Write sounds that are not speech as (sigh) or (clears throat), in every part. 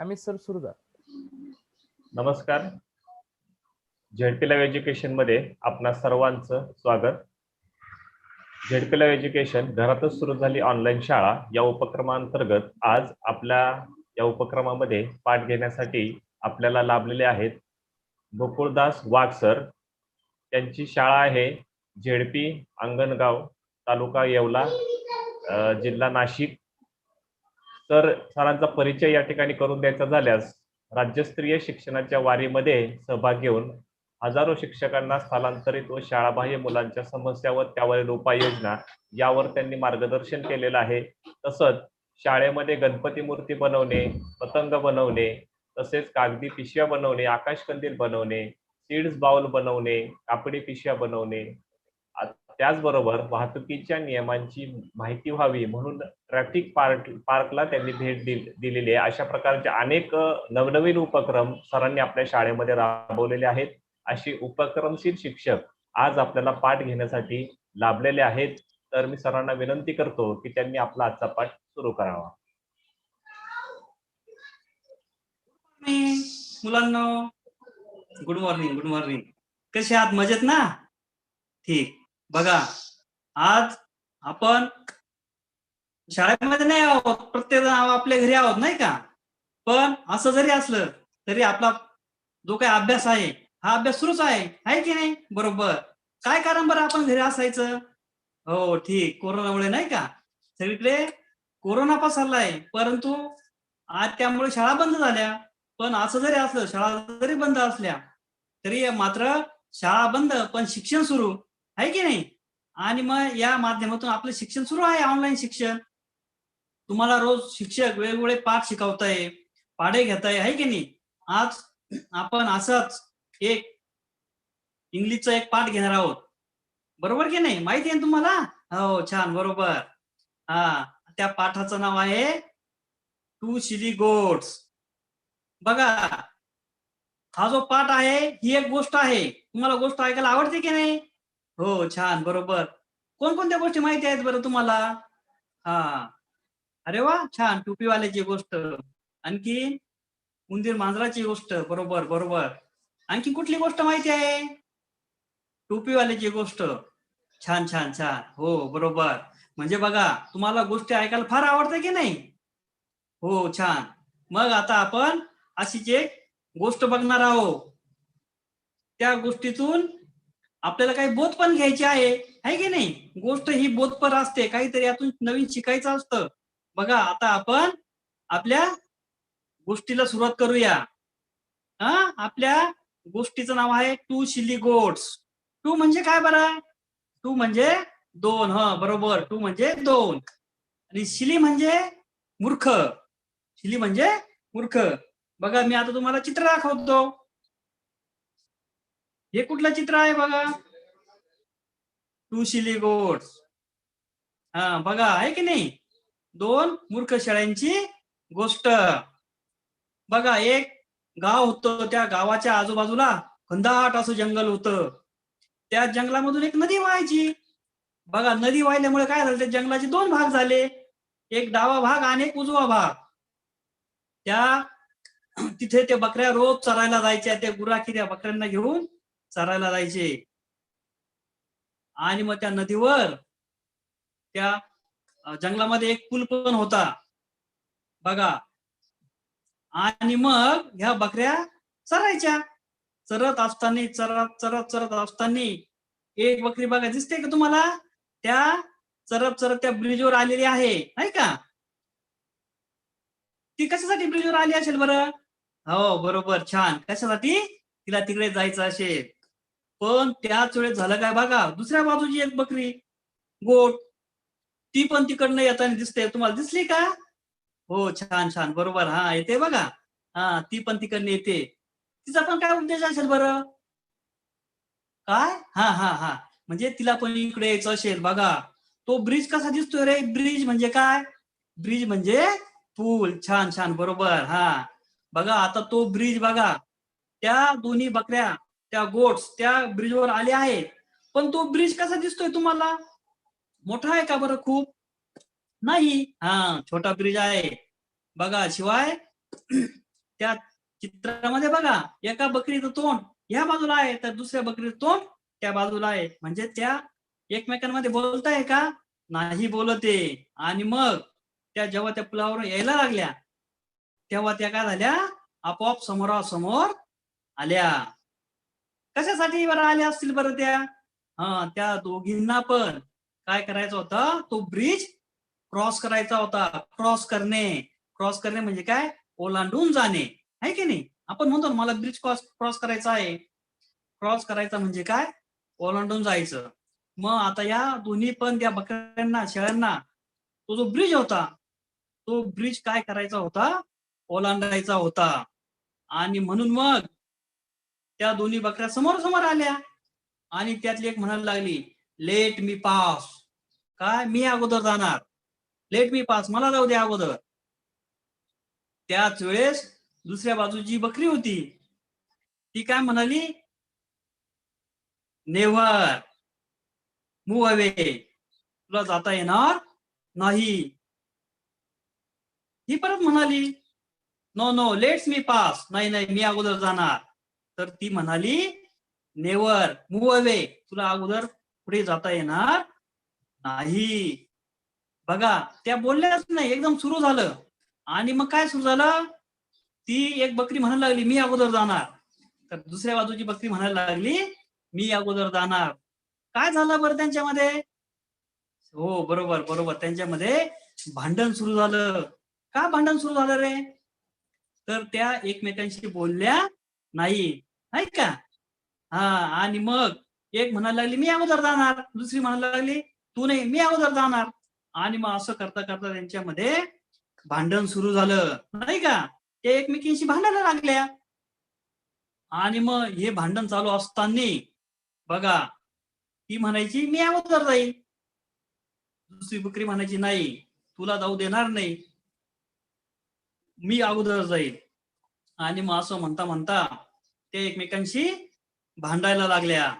आम्ही सर सुरू नमस्कार. झेडपी लाईव्ह एज्युकेशनमध्ये आपणा सर्वांचं स्वागत. झेडपी लाईव्ह एज्युकेशन घरातच सुरू झाली ऑनलाईन शाळा या उपक्रमांतर्गत आज आपल्या या उपक्रमामध्ये पाठ घेण्यासाठी आपल्याला लाभलेले आहेत गोकुळदास वाघ सर. त्यांची शाळा आहे झेडपी अंगणगाव तालुका येवला जिल्हा नाशिक. तर सरांचा परिचय या ठिकाणी करून द्यायचा झाल्यास राज्यस्तरीय शिक्षणाच्या वारीमध्ये सहभाग घेऊन हजारो शिक्षकांना स्थलांतरित व शाळाबाह्य मुलांच्या समस्या व त्यावरील उपाययोजना यावर त्यांनी मार्गदर्शन केलेलं आहे. तसंच शाळेमध्ये गणपती मूर्ती बनवणे पतंग बनवणे तसेच कागदी पिशव्या बनवणे आकाशकंदील बनवणे सीड्स बाउल बनवणे कापडी पिशव्या बनवणे. त्याचबरोबर वाहतुकीच्या नियमांची माहिती व्हावी म्हणून ट्रॅफिक पार्क पार्कला त्यांनी भेट दिलेली आहे. अशा प्रकारचे अनेक नवनवीन उपक्रम सरांनी आपल्या शाळेमध्ये राबवलेले आहेत. अशी उपक्रमशील शिक्षक आज आपल्याला पाठ घेण्यासाठी लाभलेले आहेत. तर मी सरांना विनंती करतो की त्यांनी आपला आजचा पाठ सुरू करावा. मुलांना गुड मॉर्निंग गुड मॉर्निंग कसे आहात? मजेत ना? ठीक. बघा आज आपण शाळेमध्ये नाही आहोत प्रत्येक जण आपल्या घरी आहोत नाही का? पण असं जरी असलं तरी आपला जो काही अभ्यास आहे हा अभ्यास सुरूच आहे आहे की नाही? बरोबर. काय कारण बरं आपण घरी असायचं? हो ठीक. कोरोनामुळे नाही का? सगळीकडे कोरोना पसरलाय परंतु आज त्यामुळे शाळा बंद झाल्या. पण असं जरी असलं शाळा जरी बंद असल्या तरी मात्र शाळा बंद पण शिक्षण सुरू. आहे की नाही? आणि मग या माध्यमातून आपलं शिक्षण सुरू आहे ऑनलाईन शिक्षण. तुम्हाला रोज शिक्षक वेगवेगळे पाठ शिकवताय पाढे घेताय आहे की नाही? आज आपण असंच एक इंग्लिशचा एक पाठ घेणार आहोत. बरोबर की नाही? माहिती आहे ना तुम्हाला? हो छान बरोबर. हा त्या पाठाचं नाव आहे टू शिली गोड्स. बघा हा जो पाठ आहे ही एक गोष्ट आहे. तुम्हाला गोष्ट ऐकायला आवडते की नाही? हो छान बरोबर. कोणकोणत्या गोष्टी माहिती आहेत बरं तुम्हाला? हा. अरे वा छान टोपीवाल्याची गोष्ट. आणखी? उंदीर मांजराची गोष्ट बरोबर बरोबर. आणखी कुठली गोष्ट माहिती आहे? टोपीवाल्याची गोष्ट. छान छान छान. हो बरोबर. म्हणजे बघा तुम्हाला गोष्टी ऐकायला फार आवडते की नाही? हो छान. मग आता आपण अशीच एक गोष्ट बघणार आहोत. त्या गोष्टीतून आपल्याला काही बोध पण घ्यायचे आहे. है की नाही? गोष्ट ही बोधपर असते. काहीतरी यातून नवीन शिकायचं असतं. बघा आता आपण आपल्या गोष्टीला सुरुवात करूया. हा? आपल्या गोष्टीचं नाव आहे टू शिली गोट्स टू म्हणजे काय बरं? टू म्हणजे दोन. ह बरोबर. टू म्हणजे दोन. आणि शिली म्हणजे मूर्ख. शिली म्हणजे मूर्ख. बघा मी आता तुम्हाला चित्र दाखवतो. हे कुठलं चित्र आहे बघा? टू शिली गोट्स हा बघा आहे की नाही? दोन मूर्ख शेळ्यांची गोष्ट. बघा एक गाव होतं त्या गावाच्या आजूबाजूला खंदाट असं जंगल होतं. त्या जंगलामधून एक नदी वाहायची. बघा नदी वाहिल्यामुळे काय झालं? त्या जंगलाचे दोन भाग झाले. एक डावा भाग आणि एक उजवा भाग. त्या तिथे ते बकऱ्या रोज चरायला जायच्या त्या गुराखी बकऱ्यांना घेऊन चरायला जायचे. आणि मग त्या नदीवर त्या जंगलामध्ये एक पूल पण होता. बघा. आणि मग ह्या बकऱ्या चरायच्या. चरत असताना चरत चरत चरत असताना एक बकरी बघा दिसते का तुम्हाला? त्या चरत चरत त्या ब्रिजवर आलेली आहे. नाही का? ती कशासाठी ब्रिजवर आली असेल बरं? हो बरोबर. छान. कशासाठी? तिला तिकडे जायचं असेल. पण त्याच वेळेस झालं काय बघा दुसऱ्या बाजूची एक बकरी गोट ती पण तिकडनं येताना दिसते. तुम्हाला दिसली का? हो छान छान. बरोबर. हा येते बघा. हा ती पण तिकडनं येते. तिचा पण काय उद्देश असेल बरं? काय? हा हा हा. म्हणजे तिला पण इकडे यायचं असेल. बघा. तो ब्रिज कसा दिसतोय रे? ब्रिज म्हणजे काय? ब्रिज म्हणजे पूल. छान छान. बरोबर. हा. बघा आता तो ब्रिज बघा. त्या दोन्ही बकऱ्या त्या गोट्स त्या ब्रिजवर आले आहेत. पण तो ब्रिज कसा दिसतोय तुम्हाला? मोठा आहे का बरं खूप? नाही. हा छोटा ब्रिज आहे. बघा शिवाय (clears throat) त्या चित्रामध्ये बघा एका बकरीचं तोंड ह्या बाजूला आहे तर दुसऱ्या बकरीचं तोंड त्या बाजूला आहे. म्हणजे त्या एकमेकांमध्ये बोलताय का? नाही बोलते. आणि मग त्या जेव्हा त्या पुलावर यायला लागल्या तेव्हा त्या काय झाल्या? आपोआप समोरासमोर आल्या. कशासाठी बरं आल्या असतील बरं त्या? हा त्या दोघींना पण. काय करायचं होतं? तो ब्रिज क्रॉस करायचा होता. क्रॉस करणे. क्रॉस करणे म्हणजे काय? ओलांडून जाणे. आहे की नाही? आपण म्हणतो मला ब्रिज क्रॉस क्रॉस करायचा आहे. क्रॉस करायचा म्हणजे काय? ओलांडून जायचं. मग आता या दोन्ही पण त्या बकऱ्यांना शेळ्यांना तो जो ब्रिज होता तो ब्रिज काय करायचा होता? ओलांडायचा होता. आणि म्हणून मग त्या दोन्ही बकऱ्या समोर समोर आल्या. आणि त्यातली एक म्हणायला लागली लेट मी पास काय? मी अगोदर जाणार. लेट मी पास मला जाऊ दे अगोदर. त्याच वेळेस दुसऱ्या बाजूची बकरी होती. ती काय म्हणाली? नेव्हर मूव अवे तुला जाता येणार नाही. ही परत म्हणाली no no let's me pass नाही नाही. मी अगोदर जाणार. तर ती म्हणाली नेवर मूव अवे तुला अगोदर पुढे जाता येणार नाही. बघा त्या बोलल्याच नाही एकदम सुरू झालं. आणि मग काय सुरू झालं? ती एक बकरी म्हणायला लागली मी अगोदर जाणार. तर दुसऱ्या बाजूची बकरी म्हणायला लागली मी अगोदर जाणार. काय झालं बरं त्यांच्यामध्ये? हो बरोबर बरोबर. त्यांच्यामध्ये भांडण सुरू झालं. का भांडण सुरू झालं रे? तर त्या एकमेकांशी बोलल्या नाही. नाही का? हा आणि मग एक म्हणायला लागली मी अगोदर जाणार. दुसरी म्हणायला लागली तू नाही मी अगोदर जाणार. आणि मग असं करता करता त्यांच्यामध्ये भांडण सुरू झालं. नाही का? ते एकमेकींशी भांडायला लागल्या. आणि मग हे भांडण चालू असताना बघा ती म्हणायची मी अगोदर जाईल दुसरी बकरी म्हणायची नाही तुला जाऊ देणार नाही. मी अगोदर जाईल आणि मग असं म्हणता म्हणता ते एकमेकांशी भांडायला लागल्या.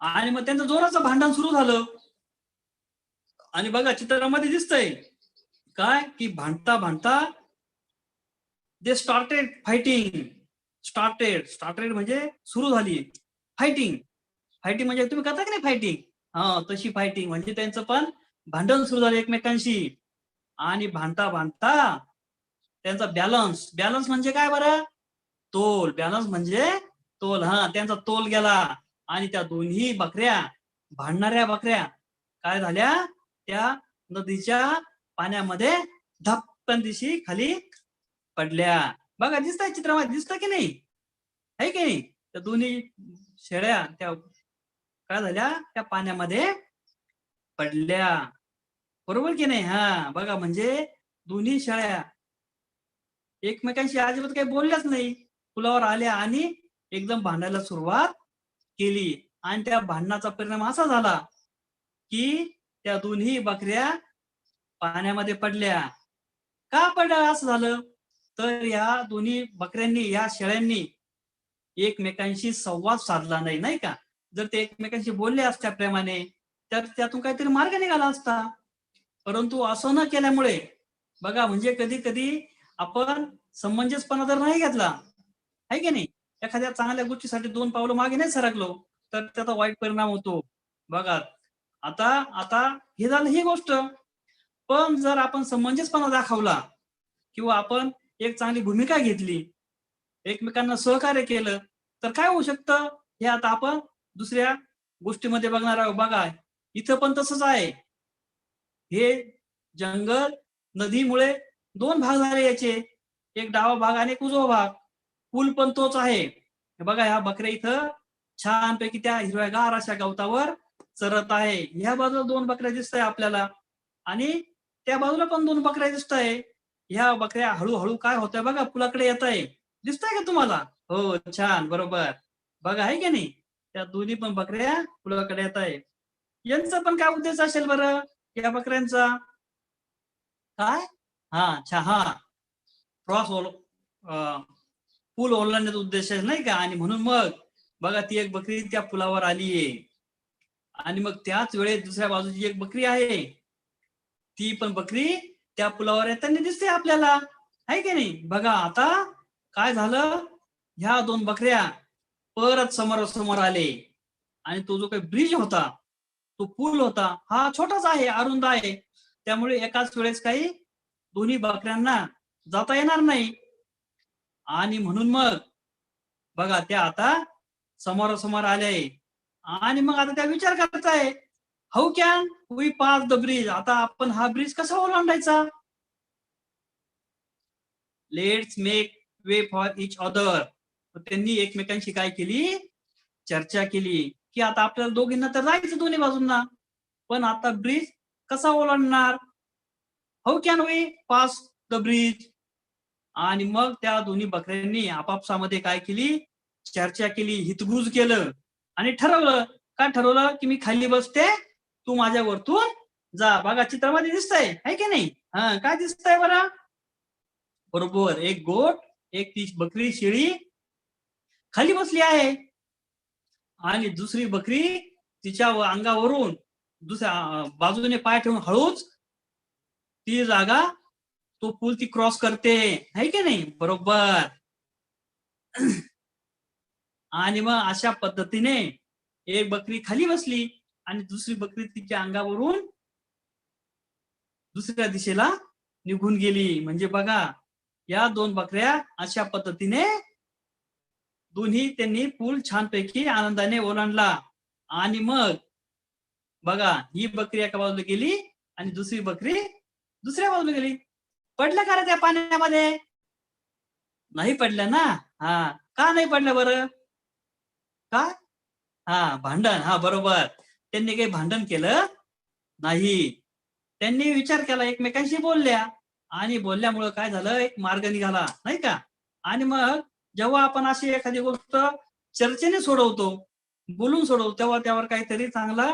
आणि मग त्यांचं जोराचं भांडण सुरू झालं. आणि बघा चित्रामध्ये दिसतंय. काय? की भांडता भांडता they started fighting started started म्हणजे सुरू झाली. फायटिंग फायटिंग म्हणजे तुम्ही करता की नाही फायटिंग हा तशी फायटिंग म्हणजे त्यांचं पण भांडण सुरू झालं एकमेकांशी. आणि भांडता भांडता त्यांचा बॅलन्स बॅलन्स म्हणजे काय बरं? तोल. बॅलन्स म्हणजे तोल. हा त्यांचा तोल गेला. आणि त्या दोन्ही बकऱ्या भांडणाऱ्या बकऱ्या काय झाल्या? त्या नदीच्या पाण्यामध्ये धप्पन दिशी खाली पडल्या. बघा दिसतंय चित्रामध्ये? दिसत की नाही? आहे की नाही? त्या दोन्ही शेळ्या त्या काय झाल्या? त्या पाण्यामध्ये पडल्या. बरोबर की नाही? हा बघा म्हणजे दोन्ही शेळ्या एकमेकांशी अजिबात काही बोलल्याच नाही. पुलावर आल्या आणि एकदम भांडायला सुरुवात केली. आणि त्या भांडणाचा परिणाम असा झाला की त्या दोन्ही बकऱ्या पाण्यामध्ये पडल्या. का पडल्या असं झालं? तर या दोन्ही बकऱ्यांनी या शेळ्यांनी एकमेकांशी संवाद साधला नाही नाही का? जर ते एकमेकांशी बोलले असत्या प्रेमाने तर त्यातून काहीतरी मार्ग निघाला असता. परंतु असं न केल्यामुळे बघा म्हणजे कधी कधी आपण समंजसपणा जर नाही घेतला आहे की नाही? एखाद्या चांगल्या गोष्टीसाठी दोन पावलं मागे नाही सरकलो तर त्याचा वाईट परिणाम होतो. बघा आता आता हे झालं ही गोष्ट. पण जर आपण समंजसपणा दाखवला किंवा आपण एक चांगली भूमिका घेतली एकमेकांना सहकार्य केलं तर काय होऊ शकतं? हे आता आपण दुसऱ्या गोष्टीमध्ये बघणार आहोत. बघा इथं पण तसंच आहे. हे जंगल नदीमुळे दोन भाग झाले याचे. एक डावा भाग आणि एक उजवा भाग. पूल पण तोच आहे. बघा ह्या बकऱ्या इथं छानपैकी त्या हिरव्यागार अशा गवतावर चरत आहे. ह्या बाजूला दोन बकऱ्या दिसत आहे आपल्याला. आणि त्या बाजूला पण दोन बकऱ्या दिसत आहे ह्या बकऱ्या हळूहळू काय होत्या बघा पुलाकडे येत आहे दिसतंय का तुम्हाला? हो छान बरोबर. बघा आहे की नाही? त्या दोन्ही पण बकऱ्या पुलाकडे येत आहे यांचा पण काय उद्देश असेल बरं? या बकऱ्यांचा? काय? हा अच्छा हा. क्रॉस ओल पूल ओलांडण्याचा उद्देश आहे नाही का? आणि म्हणून मग बघा ती एक बकरी त्या पुलावर आलीये आणि मग त्याच वेळेस दुसऱ्या बाजूची एक बकरी आहे. ती पण बकरी त्या पुलावर येताना दिसते आपल्याला. आहे की नाही? बघा आता काय झालं? ह्या दोन बकऱ्या परत समोरासमोर आले. आणि तो जो काही ब्रिज होता तो पूल होता हा छोटाच आहे अरुंद आहे. त्यामुळे एकाच वेळेस काही दोन्ही बकऱ्यांना जाता येणार नाही. आणि म्हणून मग बघा त्या आता समोरासमोर आले. आणि मग आता त्या विचार करताय how can we pass the bridge आता आपण हा ब्रिज कसा ओलांडायचा? Let's make way for each other त्यांनी एकमेकांशी काय केली? चर्चा केली की आता आपल्याला दोघींना तर जायचं दोन्ही बाजूंना. पण आता ब्रिज कसा ओलांडणार? How can we pass the bridge आणि मग त्या दोन्ही बकऱ्यांनी आपापसामध्ये काय केली? चर्चा केली हितगुज केलं. आणि ठरवलं काय ठरवलं की मी खाली बसते तू माझ्या वरतून जा. बघा चित्रामध्ये दिसतंय आहे की नाही? हा काय दिसतंय बरं? बरोबर एक गोट एक ती बकरी शेळी खाली बसली आहे. आणि दुसरी बकरी तिच्या अंगावरून दुसऱ्या बाजूने पाय ठेवून हळूच ती जागा तो पूल ती क्रॉस करते. आहे की नाही? बरोबर. (clears throat) आणि मग अशा पद्धतीने एक बकरी खाली बसली आणि दुसरी बकरी तिच्या अंगावरून दुसऱ्या दिशेला निघून गेली. म्हणजे बघा या दोन बकऱ्या अशा पद्धतीने दोन्ही त्यांनी पूल छानपैकी आनंदाने ओलांडला. आणि मग बघा ही बकरी एका बाजूला गेली आणि दुसरी बकरी दुसऱ्या बाजूला गेली. पडल्या का रे त्या पाण्यामध्ये? नाही पडल्या ना? हा. का नाही पडलं बरं? का? हा भांडण. हा बरोबर. त्यांनी काही भांडण केलं नाही. त्यांनी विचार केला एकमेकांशी बोलल्या. आणि बोलल्यामुळं काय झालं? एक मार्ग निघाला नाही का? आणि मग जेव्हा आपण अशी एखादी गोष्ट चर्चेने सोडवतो बोलून सोडवतो तेव्हा त्यावर काहीतरी चांगला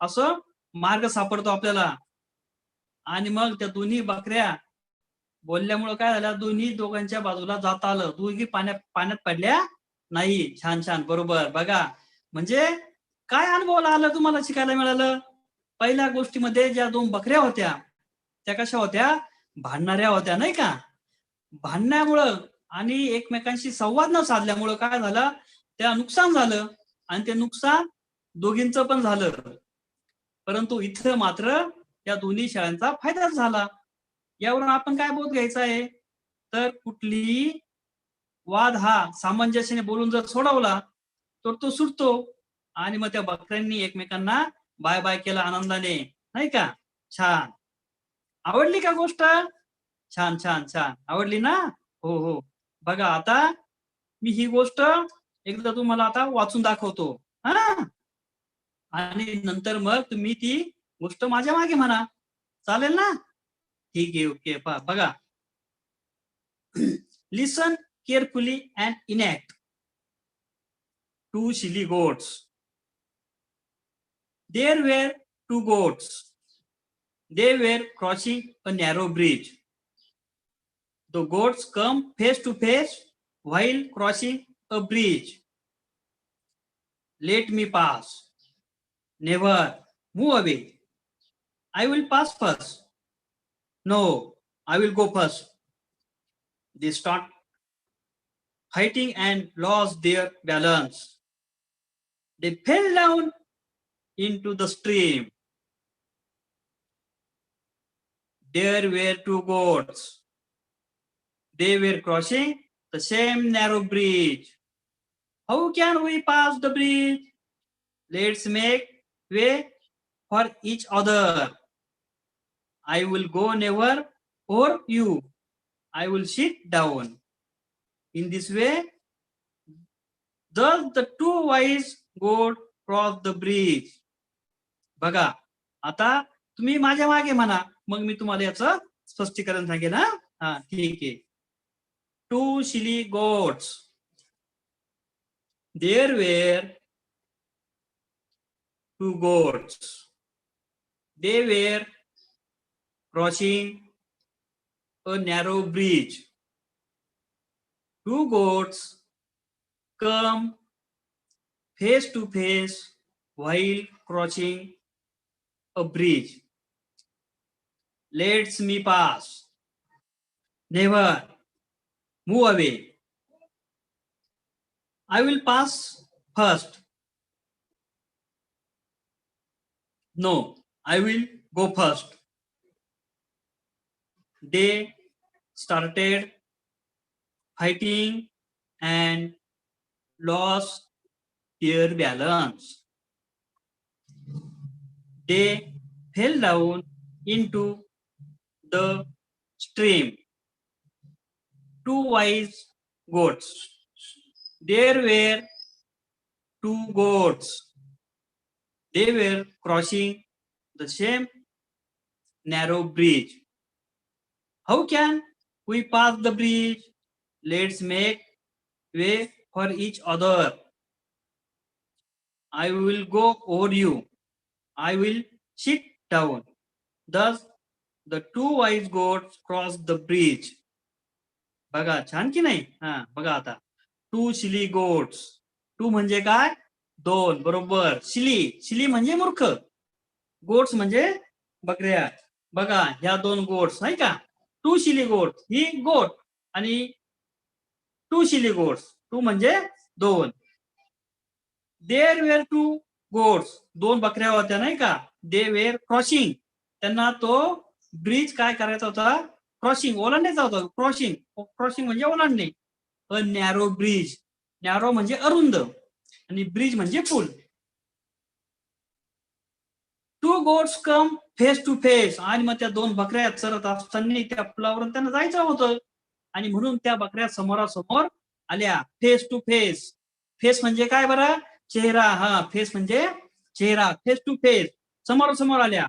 असं मार्ग सापडतो आपल्याला. आणि मग त्या दोन्ही बकऱ्या बोलल्यामुळं काय झालं? दोन्ही दोघांच्या बाजूला जाता आलं. दोघी पाण्यात पाण्यात पडल्या नाही. छान छान. बरोबर. बघा. म्हणजे काय अनुभवाला आलं तुम्हाला शिकायला मिळालं? पहिल्या गोष्टीमध्ये ज्या दोन बकऱ्या होत्या त्या कशा होत्या? भांडणाऱ्या होत्या नाही का? भांडण्यामुळं आणि एकमेकांशी संवाद न साधल्यामुळं काय झालं? त्या नुकसान झालं आणि ते नुकसान दोघींचं पण झालं. परंतु इथं मात्र या दोन्ही शाळांचा फायदाच झाला. यावरून आपण काय बोध घ्यायचा आहे? तर कुठलीही वाद हा सामंजस्याने बोलून जर सोडवला तर तो सुटतो. आणि मग त्या बकऱ्यांनी एकमेकांना बाय बाय केला आनंदाने. नाही का? छान. आवडली का गोष्ट? छान छान छान. आवडली ना? हो हो. बघा आता मी ही गोष्ट एकदा तुम्हाला आता वाचून दाखवतो. हा? आणि नंतर मग तुम्ही ती गोष्ट माझ्या मागे म्हणा चालेल ना ठीक आहे ओके पहा बघा listen carefully and enact two silly goats there were two goats they were crossing a narrow bridge. The goats come face to face while crossing a bridge. Let me pass. Never move away. I will pass first. No, I will go first. They start fighting and lost their balance. They fell down into the stream. there were two goats. They were crossing the same narrow bridge. How can we pass the bridge? Let's make way for each other. I will go never or you. I will sit down. In this way, thus the two wise go cross the bridge. बघा आता तुम्ही माझ्या मागे म्हणा मग मी तुम्हाला याचं स्पष्टीकरण सांगेन हा ठीक आहे two silly goats there were two goats they were crossing a narrow bridge. Two goats come face to face while crossing a bridge. Let me pass. Never move away. I will pass first. No, I will go first. They started fighting and lost their balance. They fell down into the stream. Two wise goats. There were two goats. They were crossing the same narrow bridge. How can we pass the bridge? Let's make way for each other. I will go over you. I will sit down. Thus, the two wise goats crossed the bridge. बघा छान की नाही हा बघा आता to silly goats to म्हणजे काय दोन बरोबर शिली शिली म्हणजे मूर्ख गोट्स म्हणजे बकऱ्या बघा ह्या दोन गोट्स नाही का टू शिली गोट ही गोट आणि टू शिली गोट्स टू म्हणजे दोन. देर वेअर टू गोट्स दोन बकऱ्या होत्या नाही का? दे वेअर क्रॉसिंग त्यांना तो ब्रिज काय करायचा होता? क्रॉसिंग ओलांडायचा होता. क्रॉसिंग क्रॉसिंग म्हणजे ओलांडणे. अ नॅरो ब्रिज नॅरो म्हणजे अरुंद. आणि ब्रिज म्हणजे पूल two goats come face to face आणि मग त्या दोन बकऱ्या चरत असताना त्या पुलावरून त्यांना जायचं होतं. आणि म्हणून त्या बकऱ्या समोरासमोर आल्या. फेस टू फेस फेस म्हणजे काय बरं? चेहरा. हा फेस म्हणजे चेहरा. फेस टू फेस समोरासमोर आल्या.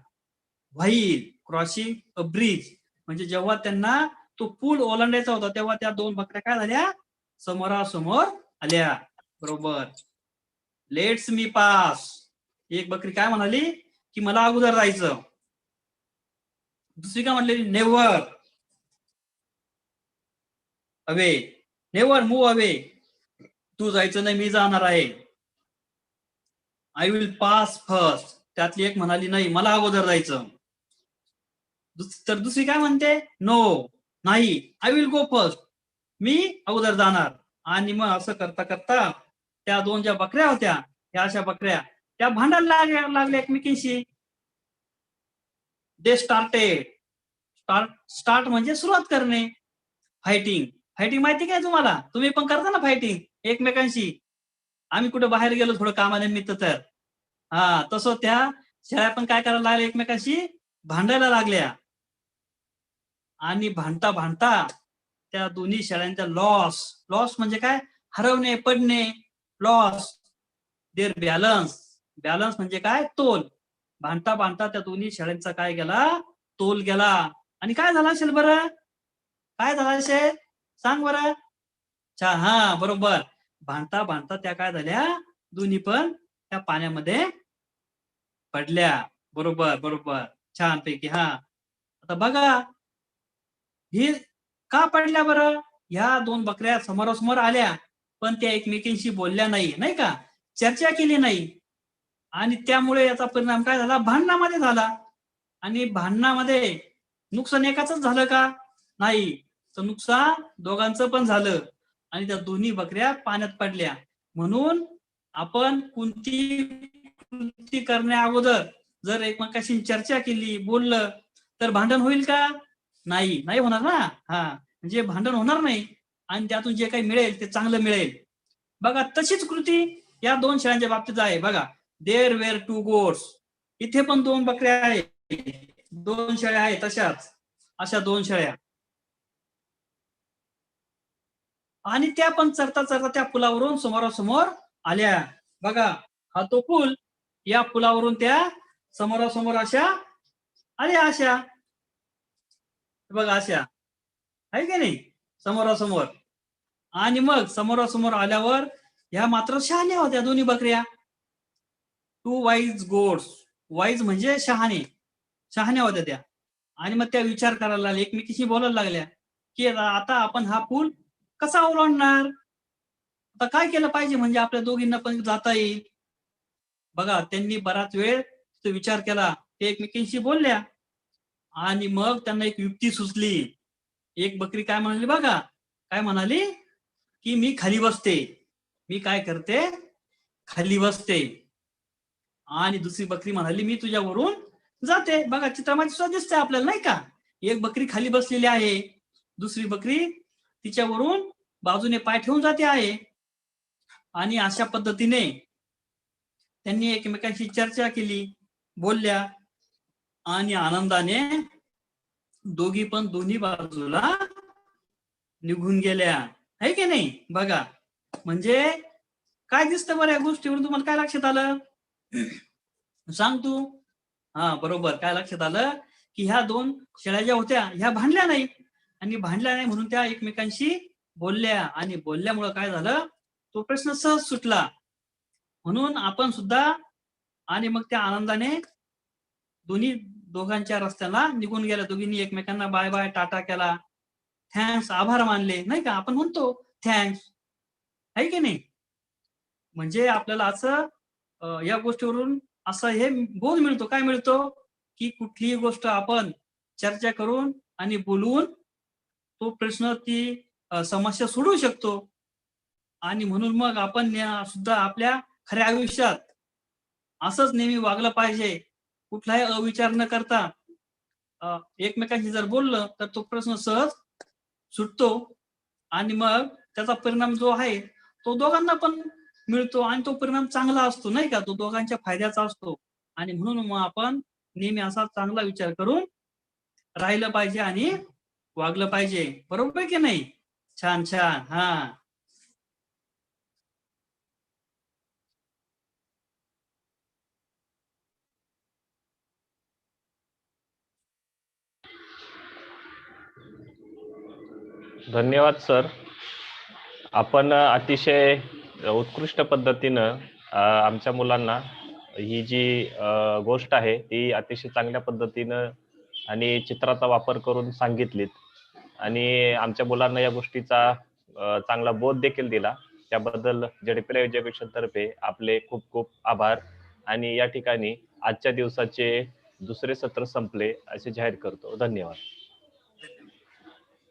व्हाईल. क्रॉसिंग अ ब्रिज म्हणजे जेव्हा त्यांना तो पूल ओलांडायचा होता तेव्हा त्या दोन बकऱ्या काय झाल्या? समोरासमोर आल्या. बरोबर. लेट्स मी पास एक बकरी काय म्हणाली? की मला अगोदर जायचं. दुसरी काय म्हटलेली never. Away. Never move away. तू जायचं नाही मी जाणार आहे. आय विल पास फर्स्ट त्यातली एक म्हणाली नाही मला अगोदर जायचं. तर दुसरी काय म्हणते? नो नाही. आय विल गो फर्स्ट मी अगोदर जाणार. आणि मग असं करता करता त्या दोन ज्या बकऱ्या होत्या त्या अशा बकऱ्या त्या भांडायला लागल्या लागल्या एकमेकींशी. दे स्टार्टेड स्टार्ट स्टार्ट म्हणजे सुरुवात करणे. फायटिंग फायटिंग माहिती काय तुम्हाला? तुम्ही पण करता ना फायटिंग एकमेकांशी. आम्ही कुठे बाहेर गेलो थोडं कामानिमित्त तर. हा तसं त्या शेळ्या पण काय करायला लागल्या एकमेकांशी? भांडायला लागल्या. आणि भांडता भांडता त्या दोन्ही शेळ्यांचा लॉस लॉस म्हणजे काय? हरवणे पडणे लॉस देअर बॅलन्स बॅलन्स म्हणजे काय? तोल. भांडता भांडता त्या दोन्ही शेळ्यांचा काय गेला? तोल गेला. आणि काय झाला असेल बरं? काय झालं असेल? सांग बरं. अच्छा हा बरोबर. भांडता भांडता त्या काय झाल्या? दोन्ही पण त्या पाण्यामध्ये पडल्या. बरोबर बरोबर. छान पैकी हा. आता बघा. हे का पडल्या बरं? ह्या दोन बकऱ्या समोरासमोर आल्या पण त्या एकमेकींशी बोलल्या नाही नाही का? चर्चा केली नाही. आणि त्यामुळे याचा परिणाम काय झाला? भांडणामध्ये झाला. आणि भांडणामध्ये नुकसान एकाच झालं का? नाही. तर नुकसान दोघांचं पण झालं. आणि त्या दोन्ही बकऱ्या पाण्यात पडल्या. म्हणून आपण कोणती कृती करण्या अगोदर जर एकमेकाशी चर्चा केली बोललं तर भांडण होईल का? नाही. नाही होणार ना? हा. म्हणजे भांडण होणार नाही. आणि त्यातून जे काही मिळेल ते चांगलं मिळेल. बघा तशीच कृती या दोन शाळांच्या बाबतीत आहे. बघा देर वेअर टू गोड्स इथे पण दोन बकऱ्या आहेत. दोन शेळ्या आहेत तशाच अशा दोन शेळ्या. आणि त्या पण चरता चरता त्या पुलावरून समोरासमोर आल्या. बघा हा तो पूल या पुलावरून त्या समोरासमोर अशा आल्या अशा. बघा अशा. आहे की नाही? समोरासमोर. आणि मग समोरासमोर आल्यावर ह्या मात्र शहाण्या होत्या दोन्ही बकऱ्या. टू वाईज गोड्स वाईज म्हणजे शहाणे. शहाण्या होत्या त्या. आणि मग त्या विचार करायला लागल्या एकमेकीशी बोलायला लागल्या की आता आपण हा पूल कसा ओलांडणार? आता काय केलं पाहिजे? म्हणजे आपल्या दोघींना पण जाता येईल. बघा त्यांनी बराच वेळ तो विचार केला. ते एकमेकींशी बोलल्या. आणि मग त्यांना एक युक्ती सुचली. एक बकरी काय म्हणाली बघा. काय म्हणाली? की मी खाली बसते. मी काय करते? खाली बसते. आणि दुसरी बकरी म्हणाली मी तुझ्यावरून जाते. बघा चित्रामध्ये सुद्धा दिसते आपल्याला नाही का? एक बकरी खाली बसलेली आहे. दुसरी बकरी तिच्यावरून बाजूने पाय ठेवून जाते आहे. आणि अशा पद्धतीने त्यांनी एकमेकांशी चर्चा केली बोलल्या आणि आनंदाने दोघी पण दोन्ही बाजूला निघून गेल्या. आहे की नाही? बघा म्हणजे काय दिसतं बरं या गोष्टीवरून? तुम्हाला काय लक्षात आलं? सांग तू. हा बरोबर. काय लक्षात आलं? की ह्या दोन शेळ्या ज्या होत्या ह्या भांडल्या नाही आणि भांडल्या नाही म्हणून त्या एकमेकांशी बोलल्या. आणि बोलल्यामुळं काय झालं? तो प्रश्न सहज सुटला. म्हणून आपण सुद्धा आणि मग त्या आनंदाने दोन्ही दोघांच्या रस्त्याला निघून गेल्या. दोघींनी एकमेकांना बाय बाय टाटा केला. थँक्स आभार मानले. नाही का? आपण म्हणतो थँक्स. आहे की नाही? म्हणजे आपल्याला असं या गोष्टीवरून असं हे बोध मिळतो. काय मिळतो? की कुठलीही गोष्ट आपण चर्चा करून आणि बोलवून तो प्रश्न ती समस्या सोडवू शकतो. आणि म्हणून मग आपण सुद्धा आपल्या खऱ्या आयुष्यात असंच नेहमी वागलं पाहिजे. कुठलाही अविचार न करता. एकमेकांशी जर बोललं तर तो प्रश्न सहज सुटतो. आणि मग त्याचा परिणाम जो आहे तो दोघांना पण मिळतो आणि तो परिणाम चांगला असतो नाही का? तो दोघांच्या फायद्याचा असतो. आणि म्हणून मग आपण नेहमी असा चांगला विचार करून राहिलं पाहिजे आणि वागलं पाहिजे. बरोबर की नाही? छान छान. हा. धन्यवाद सर. आपण अतिशय उत्कृष्ट पद्धतीनं आमच्या मुलांना ही जी गोष्ट आहे ती अतिशय चांगल्या पद्धतीनं आणि चित्राचा वापर करून सांगितलीत. आणि आमच्या मुलांना या गोष्टीचा चांगला बोध देखील दिला. त्याबद्दल जडपीला एज्युकेशन तर्फे आपले खूप खूप आभार. आणि या ठिकाणी आजच्या दिवसाचे दुसरे सत्र संपले असे जाहीर करतो. धन्यवाद.